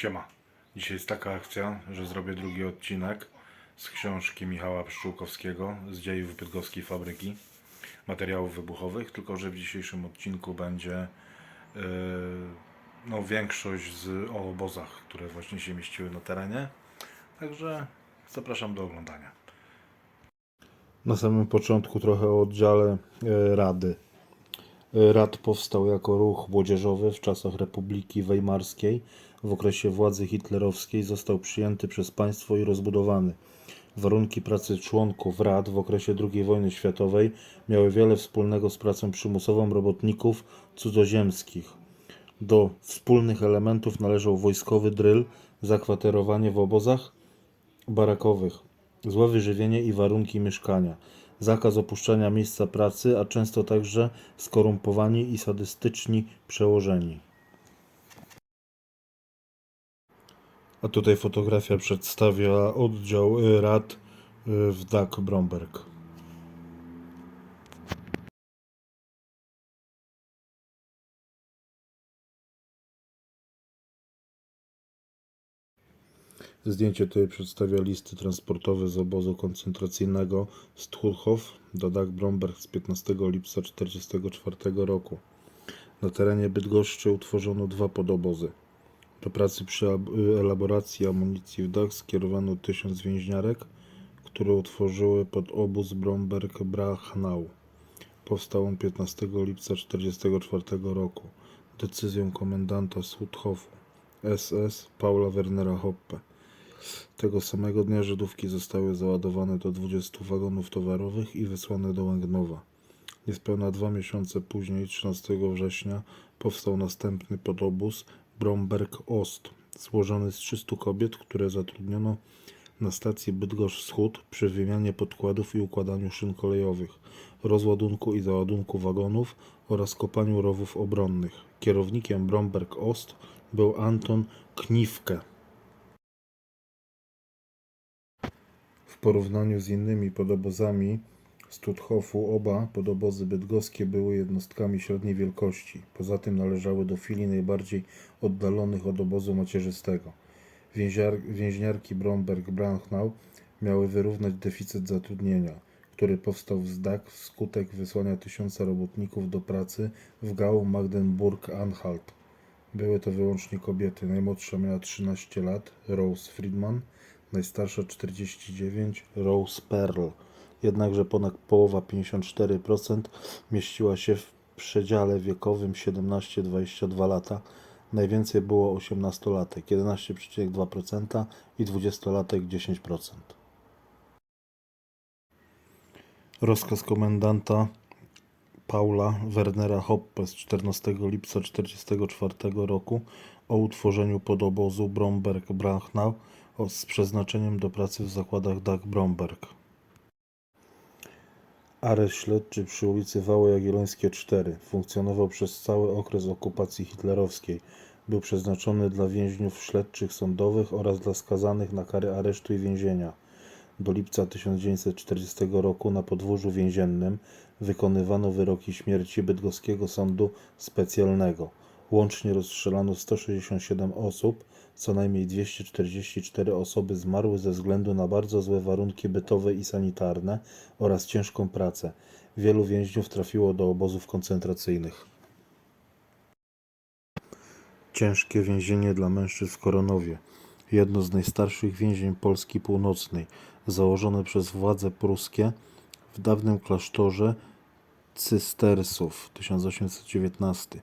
Siema. Dzisiaj jest taka akcja, że zrobię drugi odcinek z książki Michała Pszczółkowskiego z dziejów bydgoskiej fabryki materiałów wybuchowych, tylko że w dzisiejszym odcinku będzie yy, no, większość z o obozach, które właśnie się mieściły na terenie. Także zapraszam do oglądania. Na samym początku trochę o oddziale e, Rady. E, Rad powstał jako ruch młodzieżowy w czasach Republiki Weimarskiej. W okresie władzy hitlerowskiej został przyjęty przez państwo i rozbudowany. Warunki pracy członków rad w okresie II wojny światowej miały wiele wspólnego z pracą przymusową robotników cudzoziemskich. Do wspólnych elementów należał wojskowy dryl, zakwaterowanie w obozach barakowych, złe wyżywienie i warunki mieszkania, zakaz opuszczania miejsca pracy, a często także skorumpowani i sadystyczni przełożeni. A tutaj fotografia przedstawia oddział y, rad y, w Dak Bromberg. Zdjęcie tutaj przedstawia listy transportowe z obozu koncentracyjnego Stuhlhof do Dak Bromberg z 15 lipca 1944 roku. Na terenie Bydgoszczy utworzono dwa podobozy. Do pracy przy ab- elaboracji amunicji w dach skierowano tysiąc więźniarek, które utworzyły pod obóz Bromberg-Brachnau. Powstał on 15 lipca 1944 roku decyzją komendanta Sudhofu SS Paula Wernera Hoppe. Tego samego dnia Żydówki zostały załadowane do 20 wagonów towarowych i wysłane do Łęgnowa. Niespełna dwa miesiące później, 13 września, powstał następny podobóz Bromberg-Ost, złożony z 300 kobiet, które zatrudniono na stacji Bydgoszcz Wschód przy wymianie podkładów i układaniu szyn kolejowych, rozładunku i załadunku wagonów oraz kopaniu rowów obronnych. Kierownikiem Bromberg-Ost był Anton Kniwke. W porównaniu z innymi podobozami Studhofu oba podobozy bydgoskie były jednostkami średniej wielkości. Poza tym należały do filii najbardziej oddalonych od obozu macierzystego. Więziar, więźniarki Bromberg-Brachnau miały wyrównać deficyt zatrudnienia, który powstał z DAK wskutek wysłania tysiąca robotników do pracy w Gau Magdeburg-Anhalt. Były to wyłącznie kobiety. Najmłodsza miała 13 lat, Rose Friedman, najstarsza 49, Rose Pearl. Jednakże ponad połowa, 54%, mieściła się w przedziale wiekowym 17-22 lata. Najwięcej było 18-latek, 11,2% i 20-latek 10%. Rozkaz komendanta Paula Wernera Hoppe z 14 lipca 1944 roku o utworzeniu podobozu Bromberg-Brachnau o- z przeznaczeniem do pracy w zakładach Dak Bromberg. Areszt śledczy przy ulicy Wałę Jagiellońskie 4 funkcjonował przez cały okres okupacji hitlerowskiej. Był przeznaczony dla więźniów śledczych sądowych oraz dla skazanych na kary aresztu i więzienia. Do lipca 1940 roku na podwórzu więziennym wykonywano wyroki śmierci Bydgoskiego Sądu Specjalnego. Łącznie rozstrzelano 167 osób, co najmniej 244 osoby zmarły ze względu na bardzo złe warunki bytowe i sanitarne oraz ciężką pracę. Wielu więźniów trafiło do obozów koncentracyjnych. Ciężkie więzienie dla mężczyzn w Koronowie. Jedno z najstarszych więzień Polski Północnej, założone przez władze pruskie w dawnym klasztorze Cystersów 1819.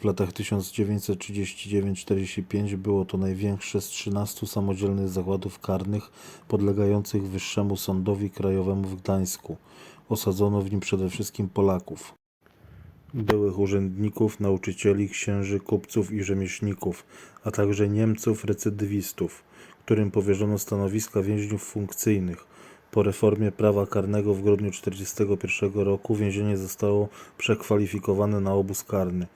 W latach 1939-45 było to największe z 13 samodzielnych zakładów karnych podlegających Wyższemu Sądowi Krajowemu w Gdańsku. Osadzono w nim przede wszystkim Polaków byłych urzędników, nauczycieli, księży, kupców i rzemieślników, a także Niemców recydywistów, którym powierzono stanowiska więźniów funkcyjnych. Po reformie prawa karnego w grudniu 1941 roku więzienie zostało przekwalifikowane na obóz karny.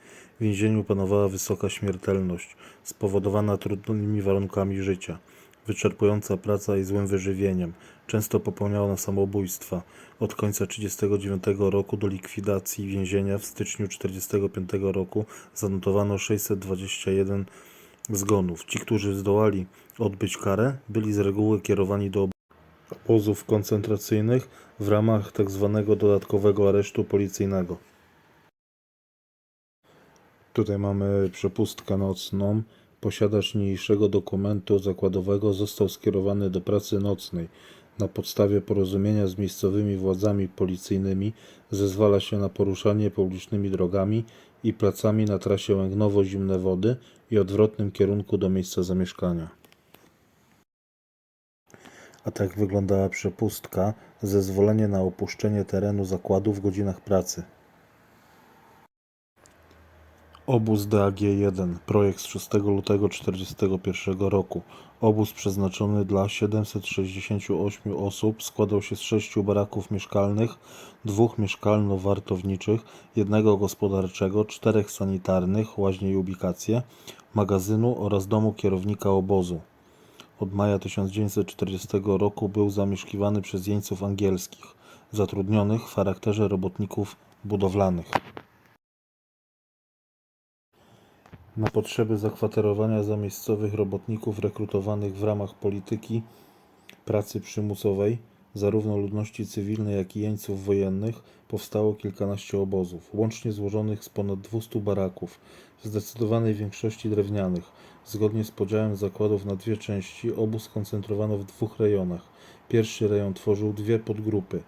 Więzieniu panowała wysoka śmiertelność, spowodowana trudnymi warunkami życia wyczerpująca praca i złym wyżywieniem. Często popełniano samobójstwa. Od końca 1939 roku do likwidacji więzienia w styczniu 1945 roku zanotowano 621 zgonów. Ci, którzy zdołali odbyć karę, byli z reguły kierowani do obozów koncentracyjnych w ramach tzw. dodatkowego aresztu policyjnego. Tutaj mamy przepustkę nocną. Posiadacz niniejszego dokumentu zakładowego został skierowany do pracy nocnej. Na podstawie porozumienia z miejscowymi władzami policyjnymi zezwala się na poruszanie publicznymi drogami i placami na trasie Łęgnowo-Zimne Wody i odwrotnym kierunku do miejsca zamieszkania. A tak wyglądała przepustka, zezwolenie na opuszczenie terenu zakładu w godzinach pracy. Obóz DAG-1, projekt z 6 lutego 1941 roku. Obóz przeznaczony dla 768 osób składał się z sześciu baraków mieszkalnych, dwóch mieszkalno-wartowniczych, jednego gospodarczego, czterech sanitarnych, łaźnie i ubikacje, magazynu oraz domu kierownika obozu. Od maja 1940 roku był zamieszkiwany przez jeńców angielskich, zatrudnionych w charakterze robotników budowlanych. Na potrzeby zakwaterowania zamiejscowych robotników rekrutowanych w ramach polityki pracy przymusowej, zarówno ludności cywilnej, jak i jeńców wojennych, powstało kilkanaście obozów, łącznie złożonych z ponad 200 baraków, w zdecydowanej większości drewnianych. Zgodnie z podziałem zakładów na dwie części, obóz skoncentrowano w dwóch rejonach. Pierwszy rejon tworzył dwie podgrupy.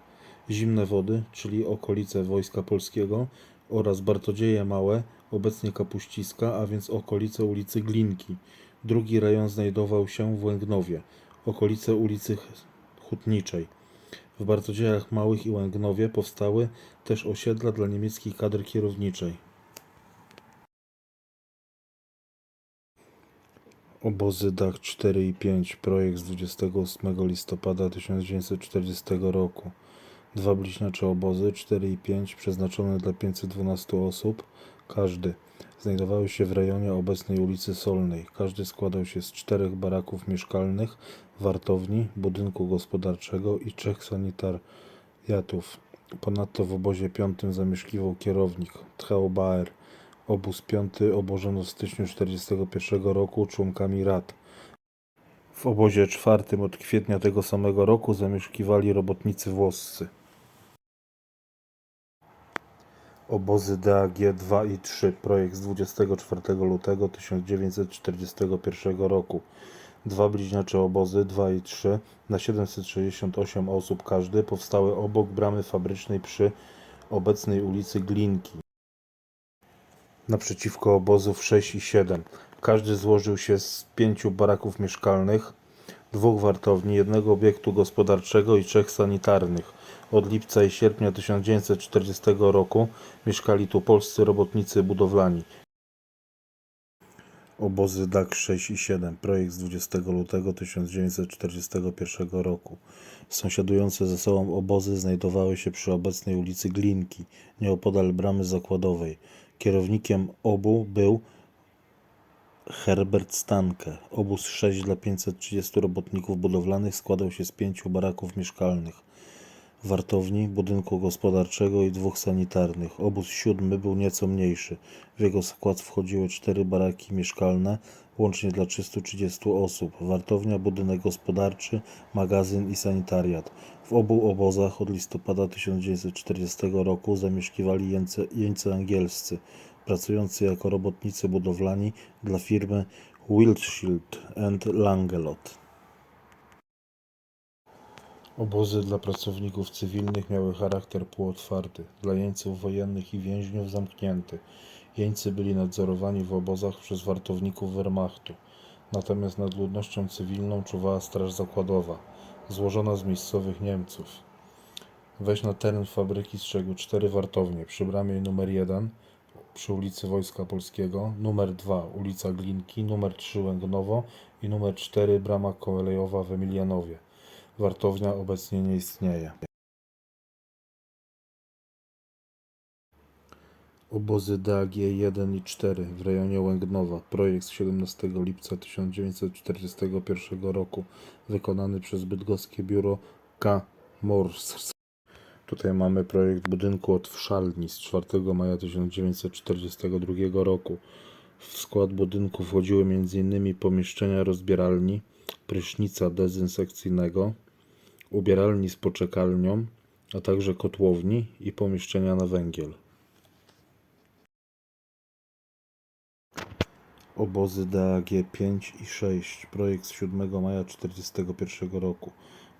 Zimne Wody, czyli okolice Wojska Polskiego oraz Bartodzieje Małe, obecnie Kapuściska, a więc okolice ulicy Glinki. Drugi rejon znajdował się w Łęgnowie, okolice ulicy Hutniczej. W Bartodziejach Małych i Łęgnowie powstały też osiedla dla niemieckiej kadry kierowniczej. Obozy DAG 4 i 5, projekt z 28 listopada 1940 roku. Dwa bliźniacze obozy, 4 i 5, przeznaczone dla 512 osób, każdy. Znajdowały się w rejonie obecnej ulicy Solnej. Każdy składał się z czterech baraków mieszkalnych, wartowni, budynku gospodarczego i trzech sanitariatów. Ponadto w obozie piątym zamieszkiwał kierownik Tchał Baer. Obóz piąty obłożono w styczniu 1941 roku członkami rad. W obozie czwartym od kwietnia tego samego roku zamieszkiwali robotnicy włoscy. Obozy DAG 2 i 3, projekt z 24 lutego 1941 roku. Dwa bliźniacze obozy 2 i 3 na 768 osób każdy powstały obok bramy fabrycznej przy obecnej ulicy Glinki. Naprzeciwko obozów 6 i 7. Każdy złożył się z pięciu baraków mieszkalnych, dwóch wartowni, jednego obiektu gospodarczego i trzech sanitarnych. Od lipca i sierpnia 1940 roku mieszkali tu polscy robotnicy budowlani. Obozy DAG 6 i 7, projekt z 20 lutego 1941 roku. Sąsiadujące ze sobą obozy znajdowały się przy obecnej ulicy Glinki, nieopodal bramy zakładowej. Kierownikiem obu był Herbert Stanke. Obóz 6 dla 530 robotników budowlanych składał się z pięciu baraków mieszkalnych, wartowni, budynku gospodarczego i dwóch sanitarnych. Obóz siódmy był nieco mniejszy. W jego skład wchodziły cztery baraki mieszkalne, łącznie dla 330 osób, wartownia, budynek gospodarczy, magazyn i sanitariat. W obu obozach od listopada 1940 roku zamieszkiwali jeńcy, jeńcy angielscy, pracujący jako robotnicy budowlani dla firmy Wildschild and Langelot. Obozy dla pracowników cywilnych miały charakter półotwarty, dla jeńców wojennych i więźniów zamknięty. Jeńcy byli nadzorowani w obozach przez wartowników Wehrmachtu, natomiast nad ludnością cywilną czuwała Straż Zakładowa, złożona z miejscowych Niemców. Weź na teren fabryki strzegły cztery wartownie przy bramie numer 1 przy ulicy Wojska Polskiego, numer 2 ulica Glinki, numer 3 Łęgnowo i numer 4 brama kolejowa w Emilianowie. Wartownia obecnie nie istnieje. Obozy DAG 1 i 4 w rejonie Łęgnowa. Projekt z 17 lipca 1941 roku. Wykonany przez bydgoskie biuro K. Mors. Tutaj mamy projekt budynku od Wszalni z 4 maja 1942 roku. W skład budynku wchodziły m.in. pomieszczenia rozbieralni, prysznica dezynsekcyjnego, ubieralni z poczekalnią, a także kotłowni i pomieszczenia na węgiel. Obozy DAG 5 i 6. Projekt z 7 maja 1941 roku.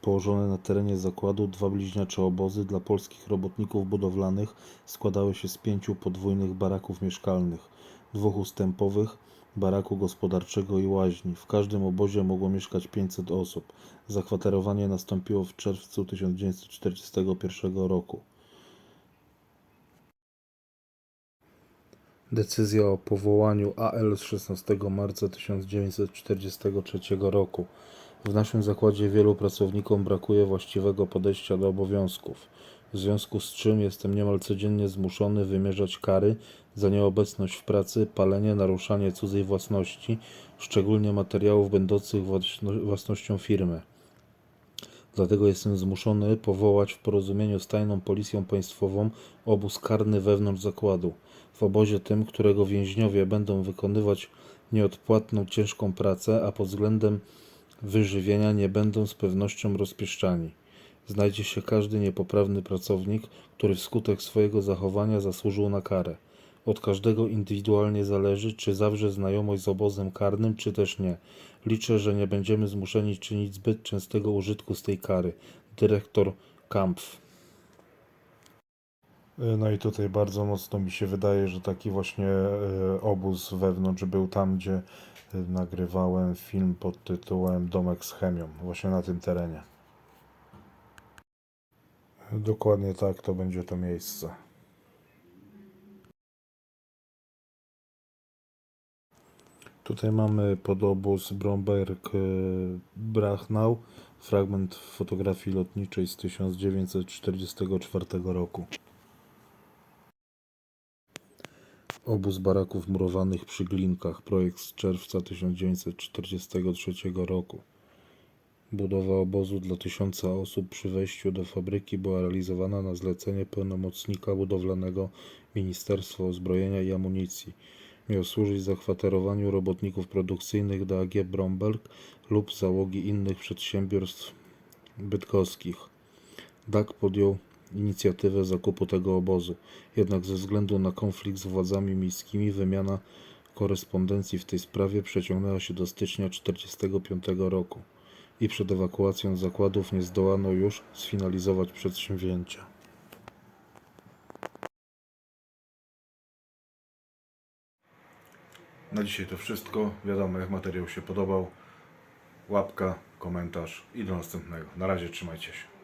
Położone na terenie zakładu dwa bliźniacze obozy dla polskich robotników budowlanych składały się z pięciu podwójnych baraków mieszkalnych, dwóch ustępowych, baraku gospodarczego i łaźni. W każdym obozie mogło mieszkać 500 osób. Zakwaterowanie nastąpiło w czerwcu 1941 roku. Decyzja o powołaniu AL z 16 marca 1943 roku. W naszym zakładzie wielu pracownikom brakuje właściwego podejścia do obowiązków, w związku z czym jestem niemal codziennie zmuszony wymierzać kary za nieobecność w pracy, palenie, naruszanie cudzej własności, szczególnie materiałów będących własno- własnością firmy. Dlatego jestem zmuszony powołać w porozumieniu z tajną policją państwową obóz karny wewnątrz zakładu. W obozie tym, którego więźniowie będą wykonywać nieodpłatną ciężką pracę, a pod względem wyżywienia nie będą z pewnością rozpieszczani. Znajdzie się każdy niepoprawny pracownik, który wskutek swojego zachowania zasłużył na karę. Od każdego indywidualnie zależy, czy zawrze znajomość z obozem karnym, czy też nie. Liczę, że nie będziemy zmuszeni czynić zbyt częstego użytku z tej kary. Dyrektor Kampf. No i tutaj bardzo mocno mi się wydaje, że taki właśnie e, obóz wewnątrz był tam, gdzie e, nagrywałem film pod tytułem Domek z chemią, właśnie na tym terenie. Dokładnie tak, to będzie to miejsce. Tutaj mamy podobóz Bromberg-Brachnau, fragment fotografii lotniczej z 1944 roku. Obóz baraków murowanych przy Glinkach, projekt z czerwca 1943 roku. Budowa obozu dla tysiąca osób przy wejściu do fabryki była realizowana na zlecenie pełnomocnika budowlanego Ministerstwa Uzbrojenia i Amunicji. Miał służyć zakwaterowaniu robotników produkcyjnych do AG Bromberg lub załogi innych przedsiębiorstw bydgoskich. DAK podjął inicjatywę zakupu tego obozu, jednak ze względu na konflikt z władzami miejskimi wymiana korespondencji w tej sprawie przeciągnęła się do stycznia 1945 roku i przed ewakuacją zakładów nie zdołano już sfinalizować przedsięwzięcia. Na dzisiaj to wszystko. Wiadomo, jak materiał się podobał. Łapka, komentarz i do następnego. Na razie trzymajcie się.